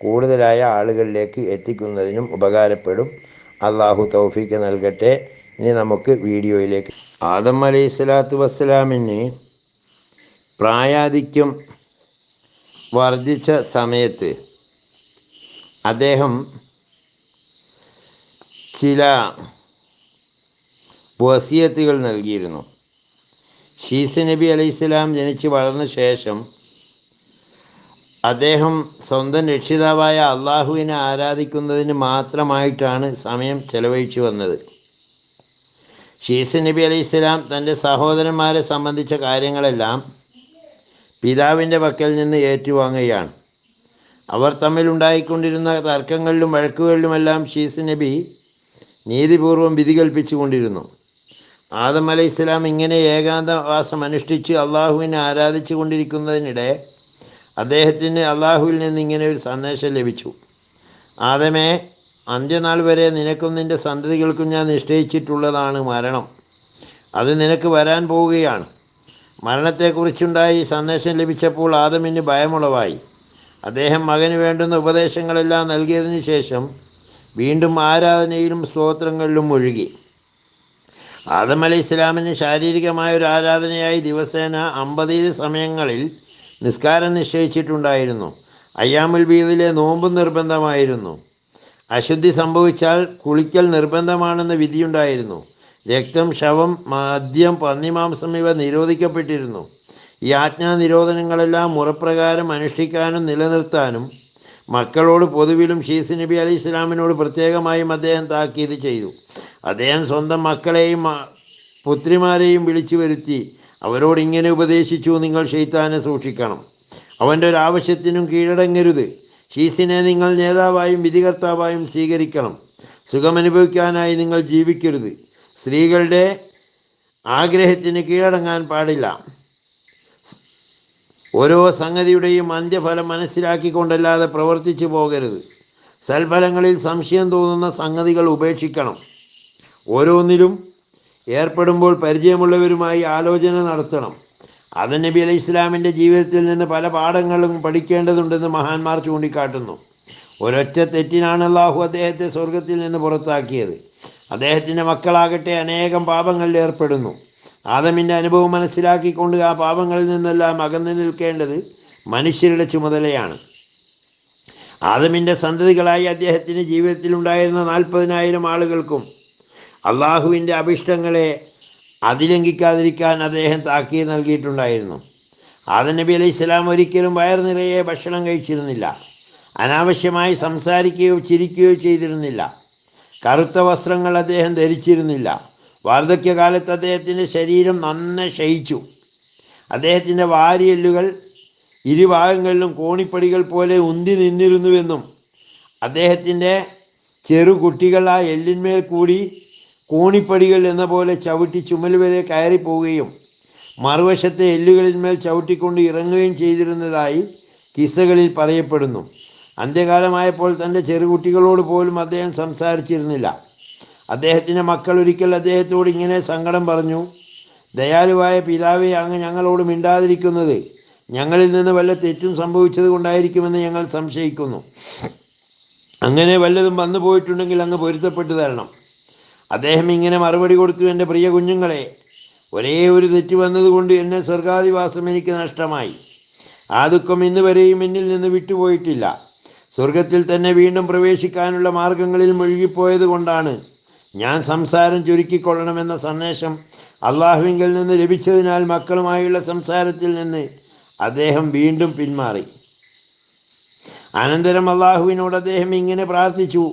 കൂടുതലായ ആളുകളിലേക്ക് എത്തിക്കുന്നതിനും ഉപകാരപ്പെടും. അള്ളാഹു തൗഫീക്ക് നൽകട്ടെ. ഇനി നമുക്ക് വീഡിയോയിലേക്ക്. ആദം അലൈഹി സ്വലാത്തു വസ്സലാമിന് പ്രായാധിക്യം വർദ്ധിച്ച സമയത്ത് അദ്ദേഹം ചില വസിയത്തുകൾ നൽകിയിരുന്നു. ഷീസ് നബി അലൈഹിസ്സലാം ജനിച്ച് വളർന്ന ശേഷം അദ്ദേഹം സ്വന്തം രക്ഷിതാവായ അള്ളാഹുവിനെ ആരാധിക്കുന്നതിന് മാത്രമായിട്ടാണ് സമയം ചെലവഴിച്ചു വന്നത്. ഷീസ് നബി അലൈഹിസ്സലാം തന്റെ സഹോദരന്മാരെ സംബന്ധിച്ച കാര്യങ്ങളെല്ലാം പിതാവിന്റെ പക്കൽ നിന്ന് ഏറ്റുവാങ്ങുകയാണ്. അവർ തമ്മിലുണ്ടായിക്കൊണ്ടിരുന്ന തർക്കങ്ങളിലും വഴക്കുകളിലുമെല്ലാം ഷീസ് നബി നീതിപൂർവം വിധി കൽപ്പിച്ചുകൊണ്ടിരുന്നു ആദം അലൈഹി ഇസ്ലാം ഇങ്ങനെ ഏകാന്തവാസം അനുഷ്ഠിച്ച് അള്ളാഹുവിനെ ആരാധിച്ചു കൊണ്ടിരിക്കുന്നതിനിടെ അദ്ദേഹത്തിന് അള്ളാഹുവിൽ നിന്ന് ഇങ്ങനെ ഒരു സന്ദേശം ലഭിച്ചു. ആദമേ അന്ത്യനാൾ വരെ നിനക്കും നിന്റെ സന്തതികൾക്കും ഞാൻ നിശ്ചയിച്ചിട്ടുള്ളതാണ് മരണം. അത് നിനക്ക് വരാൻ പോവുകയാണ്. മരണത്തെക്കുറിച്ചുണ്ടായി സന്ദേശം ലഭിച്ചപ്പോൾ ആദമിന് ഭയമുളവായി. അദ്ദേഹം മകന് വേണ്ടുന്ന ഉപദേശങ്ങളെല്ലാം നൽകിയതിനു ശേഷം വീണ്ടും ആരാധനയിലും സ്തോത്രങ്ങളിലും മുഴുകി ആദം അലി ഇസ്ലാമിന് ശാരീരികമായ ഒരു ആരാധനയായി ദിവസേന അമ്പത് സമയങ്ങളിൽ നിസ്കാരം നിശ്ചയിച്ചിട്ടുണ്ടായിരുന്നു. അയ്യാമുൽ ബീദിലെ നോമ്പ് നിർബന്ധമായിരുന്നു. അശുദ്ധി സംഭവിച്ചാൽ കുളിക്കൽ നിർബന്ധമാണെന്ന് വിധിയുണ്ടായിരുന്നു. രക്തം ശവം മദ്യം പന്നിമാംസം ഇവ നിരോധിക്കപ്പെട്ടിരുന്നു. ഈ ആജ്ഞാ നിരോധനങ്ങളെല്ലാം മുറപ്രകാരം അനുഷ്ഠിക്കാനും നിലനിർത്താനും മക്കളോട് പൊതുവിലും ഷീസ് നബി അലി ഇസ്ലാമിനോട് പ്രത്യേകമായും അദ്ദേഹം താക്കീത് ചെയ്തു. അദ്ദേഹം സ്വന്തം മക്കളെയും പുത്രിമാരെയും വിളിച്ചു വരുത്തി അവരോട് ഇങ്ങനെ ഉപദേശിച്ചു നിങ്ങൾ ഷെയ്ത്താനെ സൂക്ഷിക്കണം. അവന്റെ ഒരു ആവശ്യത്തിനും കീഴടങ്ങരുത്. ഷീസിനെ നിങ്ങൾ നേതാവായും വിധികർത്താവായും സ്വീകരിക്കണം. സുഖമനുഭവിക്കാനായി നിങ്ങൾ ജീവിക്കരുത്. സ്ത്രീകളുടെ ആഗ്രഹത്തിന് കീഴടങ്ങാൻ പാടില്ല. ഓരോ സംഗതിയുടെയും അന്ത്യഫലം മനസ്സിലാക്കിക്കൊണ്ടല്ലാതെ പ്രവർത്തിച്ചു പോകരുത്. സൽഫലങ്ങളിൽ സംശയം തോന്നുന്ന സംഗതികൾ ഉപേക്ഷിക്കണം. ഓരോന്നിലും ഏർപ്പെടുമ്പോൾ പരിചയമുള്ളവരുമായി ആലോചന നടത്തണം. അത് നബി അലൈഹി ഇസ്ലാമിന്റെ ജീവിതത്തിൽ നിന്ന് പല പാഠങ്ങളും പഠിക്കേണ്ടതുണ്ടെന്ന് മഹാന്മാർ ചൂണ്ടിക്കാട്ടുന്നു. ഒരൊറ്റ തെറ്റിനാണ് അള്ളാഹു അദ്ദേഹത്തെ സ്വർഗത്തിൽ നിന്ന് പുറത്താക്കിയത്. അദ്ദേഹത്തിന്റെ മക്കളാകട്ടെ അനേകം പാപങ്ങളിൽ ഏർപ്പെടുന്നു. ആദമിന്റെ അനുഭവം മനസ്സിലാക്കിക്കൊണ്ട് ആ പാപങ്ങളിൽ നിന്നെല്ലാം അകന്നു നിൽക്കേണ്ടത് മനുഷ്യരുടെ ചുമതലയാണ്. ആദമിന്റെ സന്തതികളായി അദ്ദേഹത്തിന്റെ ജീവിതത്തിലുണ്ടായിരുന്ന നാൽപ്പതിനായിരം ആളുകൾക്കും അള്ളാഹുവിന്റെ അഭിഷ്ടങ്ങളെ അതിലംഘിക്കാതിരിക്കാൻ അദ്ദേഹം താക്കീ നൽകിയിട്ടുണ്ടായിരുന്നു. ആദം നബി അലൈഹി ഇസ്ലാം ഒരിക്കലും വയർ നിറയെ ഭക്ഷണം കഴിച്ചിരുന്നില്ല. അനാവശ്യമായി സംസാരിക്കുകയോ ചിരിക്കുകയോ ചെയ്തിരുന്നില്ല. കറുത്ത വസ്ത്രങ്ങൾ അദ്ദേഹം ധരിച്ചിരുന്നില്ല. വാർദ്ധക്യകാലത്ത് അദ്ദേഹത്തിന്റെ ശരീരം നന്നെ ക്ഷയിച്ചു. അദ്ദേഹത്തിന്റെ വാരിയെല്ലുകൾ ഇരുഭാഗങ്ങളിലും കോണിപ്പടികൾ പോലെ ഉന്തി നിന്നിരുന്നുവെന്നും അദ്ദേഹത്തിന്റെ ചെറുകുട്ടികൾ ആ എല്ലിന്മേൽ കൂടി കോണിപ്പടികൾ എന്ന പോലെ ചവിട്ടി ചുമൽ വരെ കയറിപ്പോവുകയും മറുവശത്തെ എല്ലുകളിന്മേൽ ചവിട്ടിക്കൊണ്ട് ഇറങ്ങുകയും ചെയ്തിരുന്നതായി കിസ്സകളിൽ പറയപ്പെടുന്നു. അന്ത്യകാലമായപ്പോൾ തന്റെ ചെറുകുട്ടികളോട് പോലും അദ്ദേഹം സംസാരിച്ചിരുന്നില്ല. അദ്ദേഹത്തിന്റെ മക്കൾ ഒരിക്കൽ അദ്ദേഹത്തോട് ഇങ്ങനെ സങ്കടം പറഞ്ഞു ദയാലുവായ പിതാവെ അങ്ങ് ഞങ്ങളോട് മിണ്ടാതിരിക്കുന്നത് ഞങ്ങളിൽ നിന്ന് വല്ല തെറ്റും സംഭവിച്ചത് കൊണ്ടായിരിക്കുമെന്ന് ഞങ്ങൾ സംശയിക്കുന്നു. അങ്ങനെ വല്ലതും വന്നു പോയിട്ടുണ്ടെങ്കിൽ അങ്ങ് പൊരുത്തപ്പെട്ടു തരണം. അദ്ദേഹം ഇങ്ങനെ മറുപടി കൊടുത്തു എന്റെ പ്രിയ കുഞ്ഞുങ്ങളെ ഒരേ ഒരു തെറ്റ് വന്നതുകൊണ്ട് എന്നെ സ്വർഗാധിവാസം എനിക്ക് നഷ്ടമായി. ആ ദുഃഖം ഇന്ന് വരെയും എന്നിൽ നിന്ന് വിട്ടുപോയിട്ടില്ല. സ്വർഗത്തിൽ തന്നെ വീണ്ടും പ്രവേശിക്കാനുള്ള മാർഗങ്ങളിൽ മുഴുകിപ്പോയത് കൊണ്ടാണ് ഞാൻ സംസാരം ചുരുക്കിക്കൊള്ളണമെന്ന സന്ദേശം അള്ളാഹുവിങ്കിൽ നിന്ന് ലഭിച്ചതിനാൽ മക്കളുമായുള്ള സംസാരത്തിൽ നിന്ന് അദ്ദേഹം വീണ്ടും പിന്മാറി. അനന്തരം അള്ളാഹുവിനോട് അദ്ദേഹം ഇങ്ങനെ പ്രാർത്ഥിച്ചു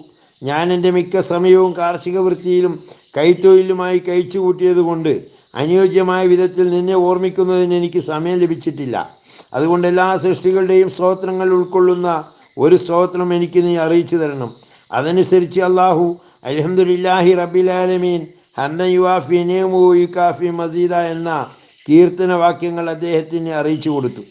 ഞാൻ എന്റെ മിക്ക സമയവും കാർഷിക വൃത്തിയിലും കൈത്തൊഴിലുമായി കഴിച്ചു കൂട്ടിയതുകൊണ്ട് അനുയോജ്യമായ വിധത്തിൽ നിന്നെ ഓർമ്മിക്കുന്നതിന് എനിക്ക് സമയം ലഭിച്ചിട്ടില്ല. അതുകൊണ്ട് എല്ലാ സൃഷ്ടികളുടെയും സ്തോത്രങ്ങൾ ഉൾക്കൊള്ളുന്ന ഒരു സ്തോത്രം എനിക്ക് നീ അറിയിച്ചു തരണം. അതനുസരിച്ച് അള്ളാഹു അലഹമുല്ലാഹി റബിലാലമീൻ ഹന്ന യുവാഫി നേമു യുക്കാഫി മസീദ എന്ന കീർത്തന വാക്യങ്ങൾ അദ്ദേഹത്തിന് അറിയിച്ചു കൊടുത്തു.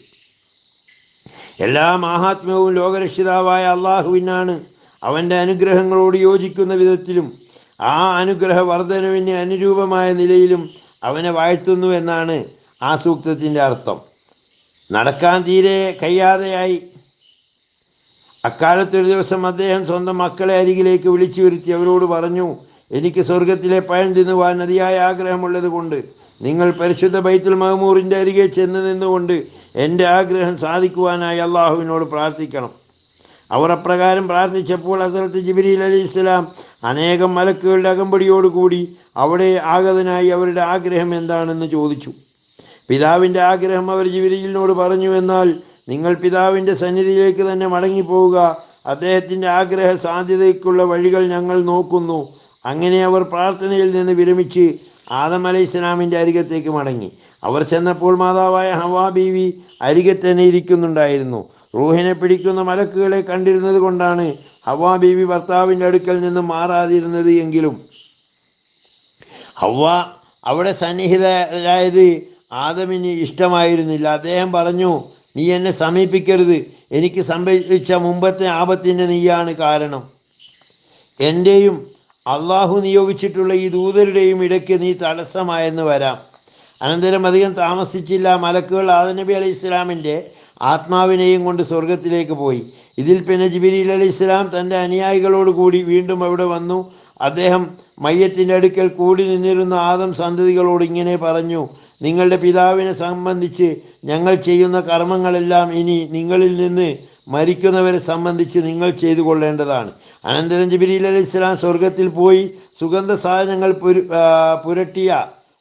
എല്ലാ മഹാത്മ്യവും ലോകരക്ഷിതാവായ അള്ളാഹുവിനാണ് അവന്റെ അനുഗ്രഹങ്ങളോട് യോജിക്കുന്ന വിധത്തിലും ആ അനുഗ്രഹ വർധനവിന് അനുരൂപമായ നിലയിലും അവനെ വാഴ്ത്തുന്നു എന്നാണ് ആ സൂക്തത്തിന്റെ അർത്ഥം. നടക്കാൻ തീരെ കഴിയാതെയായി. അക്കാലത്തൊരു ദിവസം അദ്ദേഹം സ്വന്തം മക്കളെ അരികിലേക്ക് വിളിച്ചു വരുത്തി അവരോട് പറഞ്ഞു എനിക്ക് സ്വർഗത്തിലെ പഴം തിന്നുവാൻ അതിയായ ആഗ്രഹമുള്ളത് കൊണ്ട് നിങ്ങൾ പരിശുദ്ധ ബൈത്തുൽ മഹമൂറിന്റെ അരികെ ചെന്ന് നിന്നുകൊണ്ട് എന്റെ ആഗ്രഹം സാധിക്കുവാനായി അള്ളാഹുവിനോട് പ്രാർത്ഥിക്കണം. അവർ അപ്രകാരം പ്രാർത്ഥിച്ചപ്പോൾ അസലത്ത് ജിബിരിൽ അലി ഇസ്ലാം അനേകം മലക്കുകളുടെ അകമ്പടിയോടുകൂടി അവിടെ ആഗതനായി അവരുടെ ആഗ്രഹം എന്താണെന്ന് ചോദിച്ചു. പിതാവിന്റെ ആഗ്രഹം അവർ ജിബിരിലിനോട് പറഞ്ഞു എന്നാൽ നിങ്ങൾ പിതാവിന്റെ സന്നിധിയിലേക്ക് തന്നെ മടങ്ങിപ്പോവുക. അദ്ദേഹത്തിന്റെ ആഗ്രഹ സാധ്യതയ്ക്കുള്ള വഴികൾ ഞങ്ങൾ നോക്കുന്നു. അങ്ങനെ അവർ പ്രാർത്ഥനയിൽ നിന്ന് വിരമിച്ച് ആദം അലൈഹി ഇസ്ലാമിന്റെ അരികത്തേക്ക് മടങ്ങി. അവർ ചെന്നപ്പോൾ മാതാവായ ഹവാ ബീവി അരികെ തന്നെ ഇരിക്കുന്നുണ്ടായിരുന്നു. റൂഹിനെ പിടിക്കുന്ന മലക്കുകളെ കണ്ടിരുന്നത് കൊണ്ടാണ് ഹവാ ബീവി ഭർത്താവിന്റെ അടുക്കൽ നിന്ന് മാറാതിരുന്നത് എങ്കിലും. ഹവ്വ അവിടെ സന്നിഹിതരായത് ആദമിന് ഇഷ്ടമായിരുന്നില്ല. അദ്ദേഹം പറഞ്ഞു നീ എന്നെ സമീപിക്കരുത്. എനിക്ക് സംഭവിച്ച മുമ്പത്തെ ആപത്തിന്റെ നീയാണ് കാരണം. എന്റെയും അള്ളാഹു നിയോഗിച്ചിട്ടുള്ള ഈ ദൂതരുടെയും ഇടയ്ക്ക് നീ തടസ്സമായെന്ന് വരാം. അനന്തരം അധികം താമസിച്ചില്ല മലക്കുകൾ ആദനബി അലി ഇസ്ലാമിന്റെ ആത്മാവിനെയും കൊണ്ട് സ്വർഗത്തിലേക്ക് പോയി. ഇതിൽ പിന്നെ ജിബിരിൽ അലി ഇസ്ലാം തന്റെ കൂടി വീണ്ടും അവിടെ വന്നു. അദ്ദേഹം മയ്യത്തിന്റെ അടുക്കൽ കൂടി നിന്നിരുന്ന ആദം സന്തതികളോട് ഇങ്ങനെ പറഞ്ഞു നിങ്ങളുടെ പിതാവിനെ സംബന്ധിച്ച് ഞങ്ങൾ ചെയ്യുന്ന കർമ്മങ്ങളെല്ലാം ഇനി നിങ്ങളിൽ നിന്ന് മരിക്കുന്നവരെ സംബന്ധിച്ച് നിങ്ങൾ ചെയ്തു കൊള്ളേണ്ടതാണ് അനന്തരം ജിബിരിൽ അലി ഇസ്ലാം സ്വർഗത്തിൽ പോയി സുഗന്ധ സാധനങ്ങൾ പുര പുരട്ടിയ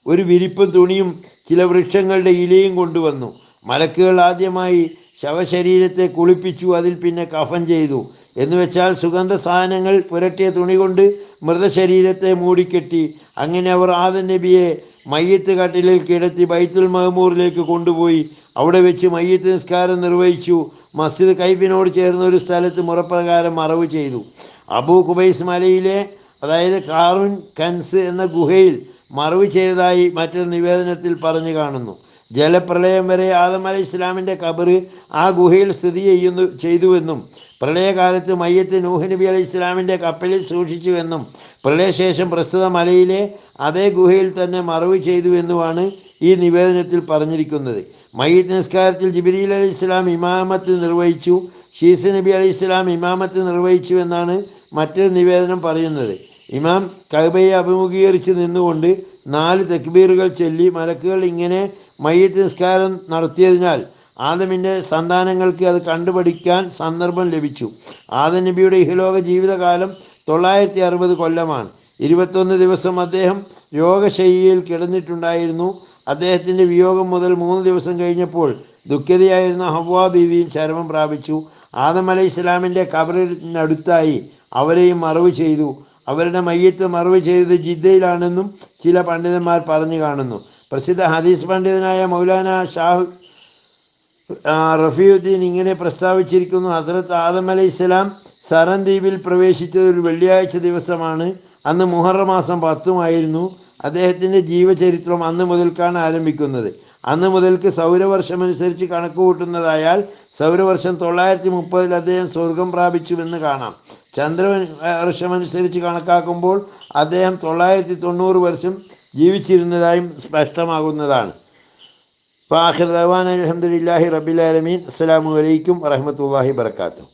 ഒരു വിരിപ്പും തുണിയും ചില വൃക്ഷങ്ങളുടെ ഇലയും കൊണ്ടുവന്നു. മലക്കുകൾ ആദ്യമായി ശവശരീരത്തെ കുളിപ്പിച്ചു അതിൽ പിന്നെ കഫൻ ചെയ്തു. എന്ന് വെച്ചാൽ സുഗന്ധ സാധനങ്ങൾ പുരട്ടിയ തുണി കൊണ്ട് മൃതശരീരത്തെ മൂടിക്കെട്ടി. അങ്ങനെ അവർ ആദൻ നബിയെ മയ്യത്ത് കട്ടിലിൽ കിടത്തി ബൈത്തുൽ മഹമൂറിലേക്ക് കൊണ്ടുപോയി. അവിടെ വെച്ച് മയ്യത്ത് നിസ്കാരം നിർവഹിച്ചു. മസ്ജിദ് കൈഫിനോട് ചേർന്ന ഒരു സ്ഥലത്ത് മുറപ്രകാരം മറവ് ചെയ്തു. അബൂ കുബൈസ് മലയിലെ അതായത് കാറുൻ കൻസ് എന്ന ഗുഹയിൽ മറവ് ചെയ്തതായി മറ്റൊരു നിവേദനത്തിൽ പറഞ്ഞു കാണുന്നു. ജലപ്രളയം വരെ ആദം അലി ഇസ്ലാമിന്റെ കബറ് ആ ഗുഹയിൽ സ്ഥിതി ചെയ്യുന്നു ചെയ്തുവെന്നും പ്രളയകാലത്ത് മയ്യത്ത് നൂഹ് നബി അലി ഇസ്ലാമിന്റെ കപ്പലിൽ സൂക്ഷിച്ചുവെന്നും പ്രളയശേഷം പ്രസ്തുത മലയിലെ അതേ ഗുഹയിൽ തന്നെ മറവ് ചെയ്തുവെന്നുമാണ് ഈ നിവേദനത്തിൽ പറഞ്ഞിരിക്കുന്നത്. മയ്യത്ത് നിസ്കാരത്തിൽ ജിബിരിയിൽ അലി ഇസ്ലാം ഇമാമത്ത് നിർവഹിച്ചു ഷീസ് നബി അലി ഇസ്ലാം ഇമാമത്ത് നിർവഹിച്ചു എന്നാണ് മറ്റൊരു നിവേദനം പറയുന്നത്. ഇമാം കഅബയെ അഭിമുഖീകരിച്ച് നിന്നുകൊണ്ട് നാല് തക്ബീറുകൾ ചൊല്ലി മലക്കുകൾ ഇങ്ങനെ മയ്യത്ത് നിസ്കാരം നടത്തിയതിനാൽ ആദമിന്റെ സന്താനങ്ങൾക്ക് അത് കണ്ടുപഠിക്കാൻ സന്ദർഭം ലഭിച്ചു. ആദം നബിയുടെ ഇഹലോക ജീവിതകാലം തൊള്ളായിരത്തി അറുപത് കൊല്ലമാണ്. ഇരുപത്തൊന്ന് ദിവസം അദ്ദേഹം രോഗശയ്യയിൽ കിടന്നിട്ടുണ്ടായിരുന്നു. അദ്ദേഹത്തിന്റെ വിയോഗം മുതൽ മൂന്ന് ദിവസം കഴിഞ്ഞപ്പോൾ ദുഃഖിതയായിരുന്ന ഹവ്വാ ബീവിയും ചരമം പ്രാപിച്ചു. ആദം അലൈഹി ഇസ്ലാമിന്റെ കബറിനടുത്തായി അവരെയും മറവ് ചെയ്തു. അവരുടെ മയ്യത്ത് മറവ് ചെയ്തത് ജിദ്ദയിലാണെന്നും ചില പണ്ഡിതന്മാർ പറഞ്ഞു കാണുന്നു. പ്രസിദ്ധ ഹദീസ് പണ്ഡിതനായ മൗലാന ഷാഹ് റഫിയുദ്ദീൻ ഇങ്ങനെ പ്രസ്താവിച്ചിരിക്കുന്നു ഹസ്രത്ത് ആദം അലൈഹി ഇസ്ലാം സറൻദ്വീപിൽ പ്രവേശിച്ചത് ഒരു വെള്ളിയാഴ്ച ദിവസമാണ്. അന്ന് മുഹറ മാസം പത്തുമായിരുന്നു. അദ്ദേഹത്തിന്റെ ജീവചരിത്രം അന്ന് മുതൽക്കാണ് ആരംഭിക്കുന്നത്. അന്ന് മുതൽക്ക് സൗരവർഷമനുസരിച്ച് കണക്കുകൂട്ടുന്നതായാൽ സൗരവർഷം തൊള്ളായിരത്തി മുപ്പതിൽ അദ്ദേഹം സ്വർഗം പ്രാപിച്ചുവെന്ന് കാണാം. ചന്ദ്ര വർഷമനുസരിച്ച് കണക്കാക്കുമ്പോൾ അദ്ദേഹം തൊള്ളായിരത്തി തൊണ്ണൂറ് വർഷം ജീവിച്ചിരുന്നതായും സ്പഷ്ടമാകുന്നതാണ്. ഫാഹിർ ദവാൻ അലഹമുല്ലാഹി റബിലാലമീൻ അസ്സാം വലൈക്കും വറഹമത്തല്ലാഹി വർക്കാത്തു